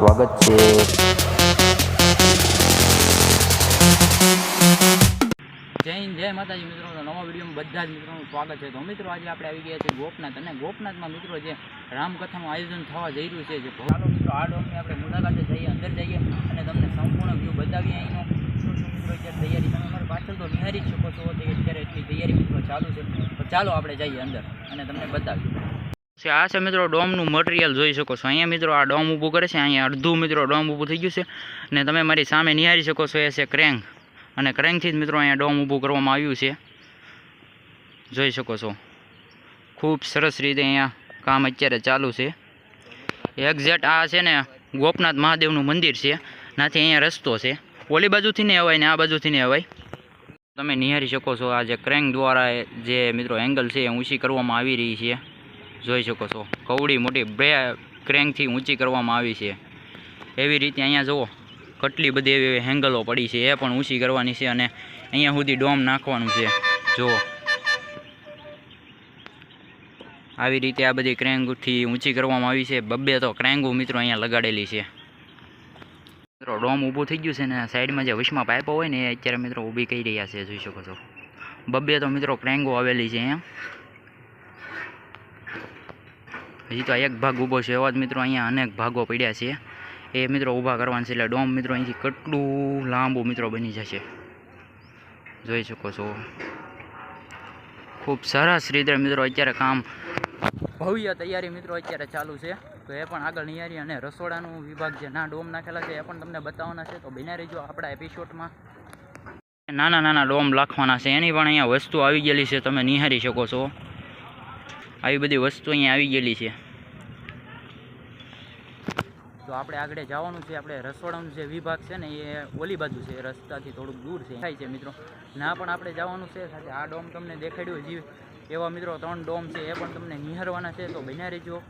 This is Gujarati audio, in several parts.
સ્વાગત છે. જય હિન્દ, જય માતાજી મિત્રો. તો નવા વિડીયોમાં બધા જ મિત્રોનું સ્વાગત છે. તો મિત્રો, આજે આપણે આવી ગયા છીએ ગોપનાથ. અને ગોપનાથમાં મિત્રો જે રામકથાનું આયોજન થવા જઈ રહ્યું છે, જે ચાલો મિત્રો આ ડોમની આપણે મુલાકાતે જઈએ, અંદર જઈએ અને તમને સંપૂર્ણ વ્યૂ બતાવીએ અહીંનો. શું શું મિત્રો અત્યારે તૈયારી? તમે અમારી પાછળ તો નિહારી જ શકો છો. અત્યારે એટલી તૈયારી મિત્રો ચાલુ છે. તો ચાલો આપણે જઈએ અંદર અને તમને બતાવીએ. છે, આ છે મિત્રો ડોમનું મટીરિયલ જોઈ શકો છો. અહીંયા મિત્રો આ ડોમ ઊભું કરે છે, અહીંયા અડધું મિત્રો ડોમ ઊભું થઈ ગયું છે અને તમે મારી સામે નિહારી શકો છો, એ છે ક્રેંગ અને ક્રેંગથી જ મિત્રો અહીંયા ડોમ ઊભું કરવામાં આવ્યું છે. જોઈ શકો છો. ખૂબ સરસ રીતે અહીંયા કામ અત્યારે ચાલુ છે. એક્ઝેક્ટ આ છે ને ગોપનાથ મહાદેવનું મંદિર છે. નાથી અહીંયા રસ્તો છે. ઓલી બાજુથી ને અવાય ને આ બાજુથી ને અવાય. તમે નિહારી શકો છો, આ જે ક્રેંગ દ્વારા જે મિત્રો એંગલ છે, એ ઊંચી કરવામાં આવી રહી છે. જોઈ શકો છો. કવડી મોટી બે ક્રેન્કથી ઊંચી કરવામાં આવી છે. એવી રીતે અહીંયા જુઓ, કેટલી બધી એવી હેંગલો પડી છે. એ પણ ઊંચી કરવાની છે અને અહીંયા સુધી ડોમ નાખવાનું છે. જુઓ. આવી રીતે આ બધી ક્રેંગથી ઊંચી કરવામાં આવી છે. બબ્બે તો ક્રેંગુ મિત્રો અહીંયા લગાડેલી છે. મિત્રો, ડોમ ઊભું થઈ ગયું છે ને સાઈડમાં જે વચમાં પાઇપો હોય ને, એ અત્યારે મિત્રો ઊભી કરી રહ્યા છે, જોઈ શકો છો. બબ્બે તો મિત્રો ક્રેંગો આવેલી છે અહીંયા. હજી તો એક ભાગ ઊભો છે. એવા જ મિત્રો અહીંયા અનેક ભાગો પડ્યા છે. એ મિત્રો ઊભા કરવાના છે એટલે ડોમ મિત્રો અહીંથી કેટલું લાંબુ મિત્રો બની જશે. જોઈ શકો છો. ખૂબ સરસ રીતે મિત્રો અત્યારે કામ ભવ્ય તૈયારી મિત્રો અત્યારે ચાલુ છે. તો એ પણ આગળ નિયારી અને રસોડાનું વિભાગ જે ના ડોમ નાખેલા છે, એ પણ તમને બતાવવાના છે. તો બિના રહેજો આપણા એપિસોડમાં નાના નાના ડોમ લાખવાના છે, એની પણ અહીંયા વસ્તુ આવી ગયેલી છે, તમે નિહારી શકો છો. આવી બધી વસ્તુ અહીંયા આવી ગયેલી છે. તો આપણે આગળ જવાનું છે આપણે રસોડાનું જે વિભાગ છે ને એ ઓલી બાજુ છે રસ્તાથી થોડુંક દૂર છે. થાય છે મિત્રો. ના પણ આપણે જવાનું છે સાથે આ ડોમ તમને દેખાડ્યું જીવ. એવા મિત્રો ત્રણ ડોમ છે એ પણ તમને નિહારવાના છે તો બન્યા રહેજો.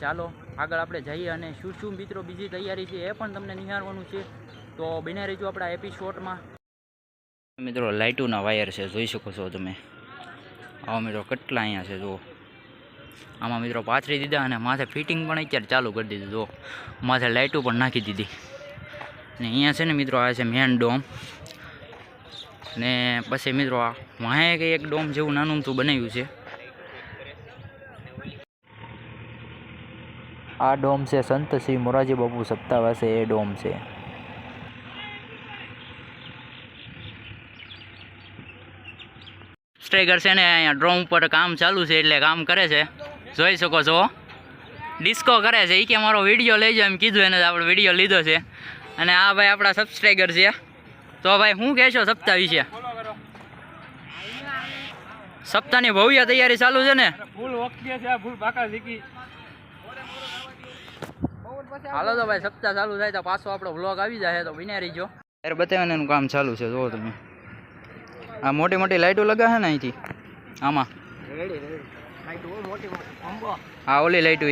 ચાલો આગળ આપણે જઈએ અને શું શું મિત્રો બીજી તૈયારી છે એ પણ તમને નિહારવાનું છે. તો બન્યા રહેજો આપણા એપિસોડમાં. મિત્રો લાઇટોના વાયર છે જોઈ શકો છો તમે. આવો મિત્રો કેટલા અહીંયા છે જુઓ. આમાં મિત્રો પાથરી દીધા અને માથે ફિટિંગ પણ અત્યારે ચાલુ કરી દીધું જો માથે લાઇટો પણ નાખી દીધી. ને અહીંયા છે ને મિત્રો, આ છે મેન ડોમ ને પછી મિત્રો, આ વાંહે કંઈ એક ડોમ જેવું નાનું તું બનાવ્યું છે. આ ડોમ છે સંત શ્રી મોરારજી બાપુ સત્તાવાસે એ ડોમ છે. સ્ટ્રાઈકર છે ને અહીંયા ડ્રોમ ઉપર કામ ચાલુ છે, એટલે કામ કરે છે. જોઈ શકો છો. ડિસ્કો કરે છે. એ કે મારો વીડિયો લઈ જાય એમ કીધું એને આપણે વીડિયો લીધો છે. અને આ ભાઈ આપણા સબસ્ક્રાઈબર છે. તો ભાઈ શું કહેશો સપ્તાહ વિશે? સપ્તાહની ભવ્ય તૈયારી ચાલુ છે ને? ફૂલ વખતે છે ફૂલ પાકા શીખી. હાલો તો ભાઈ સપ્તાહ ચાલુ થાય તો પાછો આપણો વ્લોગ આવી જાય તો વિના રહીજો ત્યારે બતાવવાનું કામ ચાલુ છે જોવો તમે. આ મોટી મોટી લાઇટો લગાવે ને અહીંથી? આમાં? આ ઓલી લાઈટો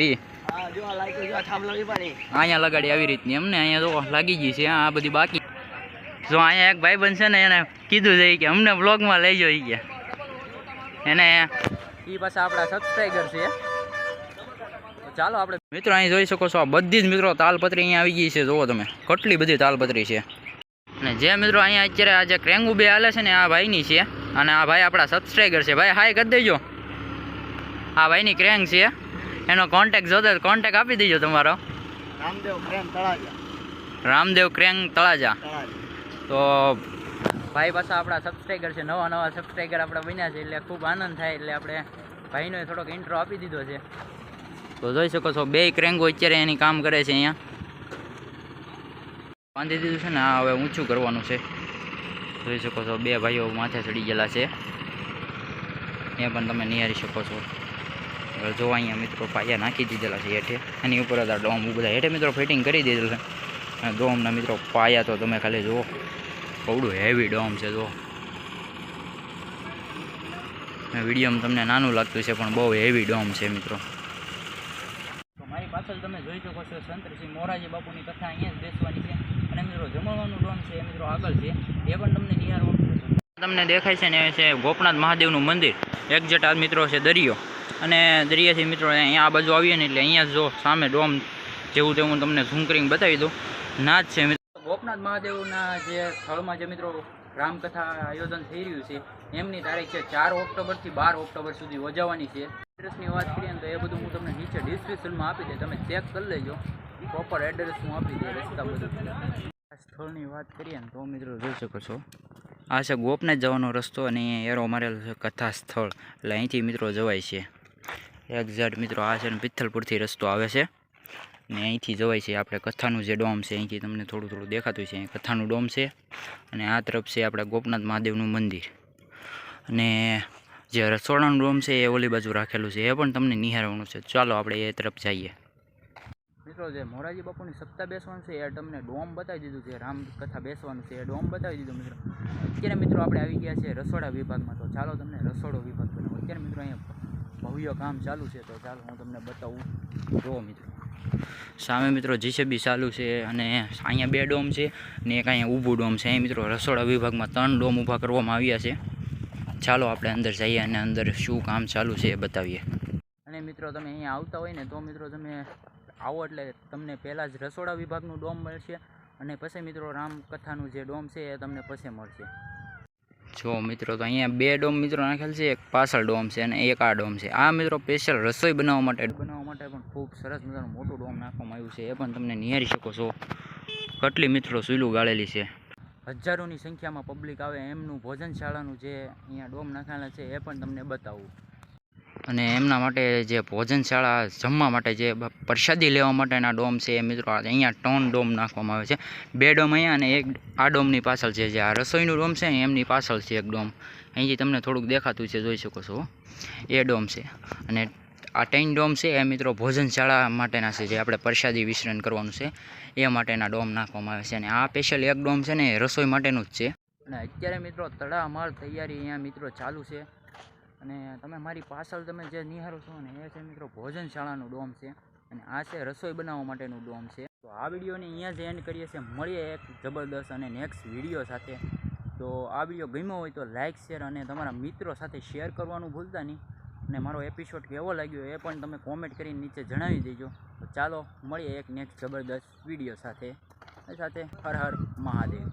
હા જો જો વિપાણી અહીંયા લગાડી આવી રીતની અમને અહીંયા તો લાગી ગઈ છે આ બધી બાકી. જો અહીંયા એક ભાઈ છે ને એને કીધું છે કે અમને બ્લોગમાં લઈ જાઓ ઈ એને એ પાછા આપણા સબસ્ક્રાઈબર છે. ચાલો આપણે મિત્રો અહીં જોઈ શકો છો આ બધી જ મિત્રો તાલપત્રી અહીંયા આવી ગઈ છે જુઓ તમે. કેટલી બધી તાલપત્રી છે. અને જે મિત્રો અહીંયા અત્યારે આ જે ક્રેંગુ બે હાલે છે ને આ ભાઈની છે. અને આ ભાઈ આપણા સબસ્ક્રાઈબર છે. ભાઈ હાય કરી દેજો. આ ભાઈની ક્રેંગ છે. એનો કોન્ટેક જોતો કોન્ટેક આપી દેજો તમારો. રામદેવ ક્રેંગ તળાજા. રામદેવ ક્રેંગ તળાજા. તો ભાઈ પાછા આપણા સબસ્ક્રાઈબર છે નવા નવા સબસ્ક્રાઈબર આપણે બન્યા છે એટલે ખૂબ આનંદ થાય એટલે આપણે ભાઈનો થોડોક ઇન્ટ્રો આપી દીધો છે. તો જોઈ શકો છો બે ક્રેંગો અત્યારે એની કામ કરે છે અહીંયા. બાંધી દીધું છે ને આ હવે ઊંચું કરવાનું છે? જોઈ શકો છો બે ભાઈઓ માથે ચડી ગયેલા છે. એ પણ તમે નિહારી શકો છો. જો અહીંયા મિત્રો પાયા નાખી દીધેલા છે હેઠે. એની ઉપર હતા ડોમ બધા હેઠે મિત્રો ફિટિંગ કરી દીધેલ છે. અને ડોમના મિત્રો પાયા તો તમે ખાલી જુઓ. કવડું હેવી ડોમ છે, જુઓ. વિડીયોમાં તમને નાનું લાગતું છે પણ બહુ હેવી ડોમ છે, મિત્રો. મારી પાછળ તમે જોઈ શકો છો સંત મોરાજી બાપુની કથા અહીંયા જ બેસવાની છે. અને મિત્રો જમવાનું ડોમ છે મિત્રો આગળ છે. એ પણ તમને નિહાળવાનું તમને દેખાય છે ને છે ગોપનાથ મહાદેવનું મંદિર. એક્ઝેટ આ મિત્રો છે દરિયો. અને દરિયાથી મિત્રો અહીંયા આ બાજુ આવીએ ને એટલે અહીંયા જો સામે ડોમ જેવું તેવું તમને ઝૂમ કરીને બતાવી દઉં. નાચ છે મિત્રો. ગોપનાથ મહાદેવના જે સ્થળમાં જે મિત્રો રામકથા આયોજન થઈ રહ્યું છે, એમની તારીખ છે ચાર ઓક્ટોબરથી બાર ઓક્ટોબર સુધી યોજાવાની છે. એડ્રેસની વાત કરીએ ને તો એ બધું હું તમને નીચે ડિસ્ક્રિપ્શનમાં આપી દે તમે ચેક કરી લેજો. પ્રોપર એડ્રેસ હું આપી દે રસ્તા બધું. સ્થળની વાત કરીએ ને તો મિત્રો જોઈ શકો છો. આ છે ગોપનાથ જવાનો રસ્તો અને એરો મારેલો છે કથા સ્થળ. એટલે અહીંથી મિત્રો જવાય છે. એક્ઝેક્ટ મિત્રો, આ છે ને પિથલપુરથી રસ્તો આવે છે. ને અહીંથી જવાય છે આપણે કથાનું જે ડોમ છે, અહીંથી તમને થોડું થોડું દેખાતું છે. કથાનું ડોમ છે અને આ તરફ છે આપણે ગોપનાથ મહાદેવનું મંદિર. અને જે રસોડાનું ડોમ છે એ ઓલી બાજુ રાખેલું છે, એ પણ તમને નિહાળવાનું છે. ચાલો આપણે એ તરફ જઈએ. મિત્રો, જે મોરારજી બાપુની સપ્તાહ બેસવાનું છે, એ તમને ડોમ બતાવી દીધું છે રામકથા બેસવાનું છે, એ ડોમ બતાવી દીધું, મિત્રો. અત્યારે મિત્રો, આપણે આવી ગયા છે રસોડા વિભાગમાં. તો ચાલો તમને રસોડો વિભાગ બતાવો. અત્યારે મિત્રો, અહીંયા ભવ્ય કામ ચાલુ છે તો ચાલો હું તમને બતાવું. જુઓ મિત્રો. સામે મિત્રો જીસીબી ચાલુ છે અને અહીંયા બે ડોમ છે ને એક અહીંયા ઊભું ડોમ છે. અહીં મિત્રો રસોડા વિભાગમાં ત્રણ ડોમ ઊભા કરવામાં આવ્યા છે. ચાલો આપણે અંદર જઈએ અને અંદર શું કામ ચાલુ છે એ બતાવીએ. અને મિત્રો તમે અહીંયા આવતા હોય ને તો મિત્રો તમે આવો એટલે તમને પહેલાં જ રસોડા વિભાગનું ડોમ મળશે અને પછી મિત્રો રામકથાનું જે ડોમ છે એ તમને પછી મળશે. જો મિત્રો, તો અહીંયા બે ડોમ મિત્રો નાખેલ છે, એક પાછળ ડોમ છે અને એક આ ડોમ છે. આ મિત્રો સ્પેશિયલ રસોઈ બનાવવા માટે બનાવવા માટે પણ ખૂબ સરસ મજાનું મોટું ડોમ નાખવામાં આવ્યું છે. એ પણ તમને નિહારી શકો છો. કેટલી મિત્રો સુઈલું ગાળેલી છે. હજારોની સંખ્યામાં પબ્લિક આવે, એમનું ભોજનશાળાનું જે અહીંયા ડોમ નાખેલા છે, એ પણ તમને બતાવું. અને એમના માટે જે ભોજનશાળા જમવા માટે જે પ્રસાદી લેવા માટેના ડોમ છે એ મિત્રો અહીંયા ત્રણ ડોમ નાખવામાં આવે છે. બે ડોમ અહીંયા અને એક આ ડોમની પાછળ છે જે આ રસોઈનું ડોમ છે એમની પાછળ છે એક ડોમ. અહીંથી તમને થોડુંક દેખાતું છે, જોઈ શકો છો એ ડોમ છે અને આ ટેન ડોમ છે એ મિત્રો ભોજનશાળા માટેના છે જે આપણે પ્રસાદી વિતરણ કરવાનું છે. એ માટેના ડોમ નાખવામાં આવે છે અને આ સ્પેશિયલ એક ડોમ છે ને રસોઈ માટેનું જ છે. અને અત્યારે મિત્રો તડામાર તૈયારી અહીંયા મિત્રો ચાલુ છે. અને તમે મારી પાછળ તમે જે નિહાળો છો ને, એ છે મિત્રો ભોજનશાળાનું ડોમ છે. અને આ છે રસોઈ બનાવવા માટેનું ડોમ છે. તો આ વિડીયોને અહીંયા જ એન્ડ કરીએ છીએ. મળીએ એક જબરદસ્ત અને નેક્સ્ટ વીડિયો સાથે. તો આ વીડિયો ગમ્યો હોય તો લાઇક શેર અને તમારા મિત્રો સાથે શેર કરવાનું ભૂલતા નહીં. અને મારો એપિસોડ કેવો લાગ્યો એ પણ તમે કોમેન્ટ કરીને નીચે જણાવી દેજો. તો ચાલો, મળીએ એક નેક્સ્ટ જબરદસ્ત વીડિયો સાથે. સાથે હર હર મહાદેવ.